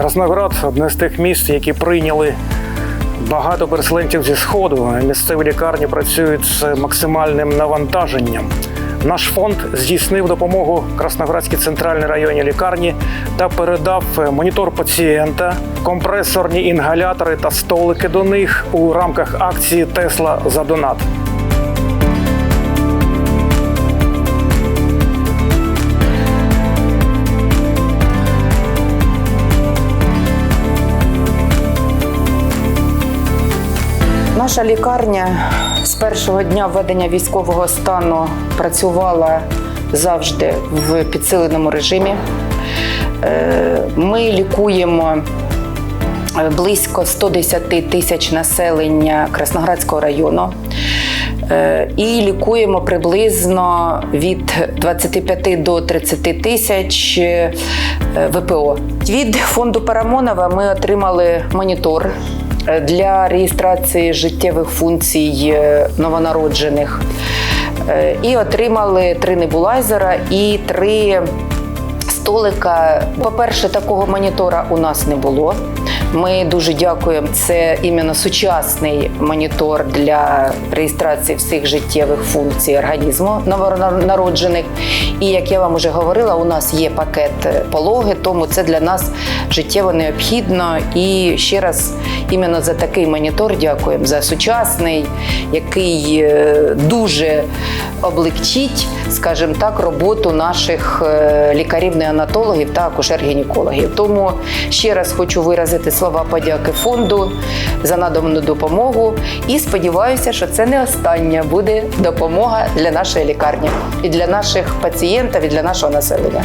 Красноград одне з тих міст, які прийняли багато переселенців зі сходу. Місцеві лікарні працюють з максимальним навантаженням. Наш фонд здійснив допомогу Красноградській центральній районній лікарні та передав монітор пацієнта, компресорні інгалятори та столики до них у рамках акції Тесла за донат. Наша лікарня з першого дня введення військового стану працювала завжди в підсиленому режимі. Е, Ми лікуємо е, близько 110 тисяч населення Красноградського району. Е, І лікуємо приблизно від 25 до 30 тисяч ВПО. Від фонду Парамонова ми отримали монітор для реєстрації життєвих функцій е, новонароджених. Е, І отримали три небулайзера і три столика. По-перше, такого монітора у нас не було. Ми дуже дякуємо. Це іменно сучасний монітор для реєстрації всіх життєвих функцій організму новонароджених. І як я вам вже говорила, у нас є пакет пологи, тому це для нас життєво необхідно. І ще раз іменно за такий монітор дякуємо за сучасний, який е, дуже облегчить, скажімо так, роботу наших е, лікарів-неонатологів та акушер-гінекологів. Тому ще раз хочу виразити слова подяки фонду за надану допомогу і сподіваюся, що це не остання буде допомога для нашої лікарні і для наших пацієнтів, і для нашого населення.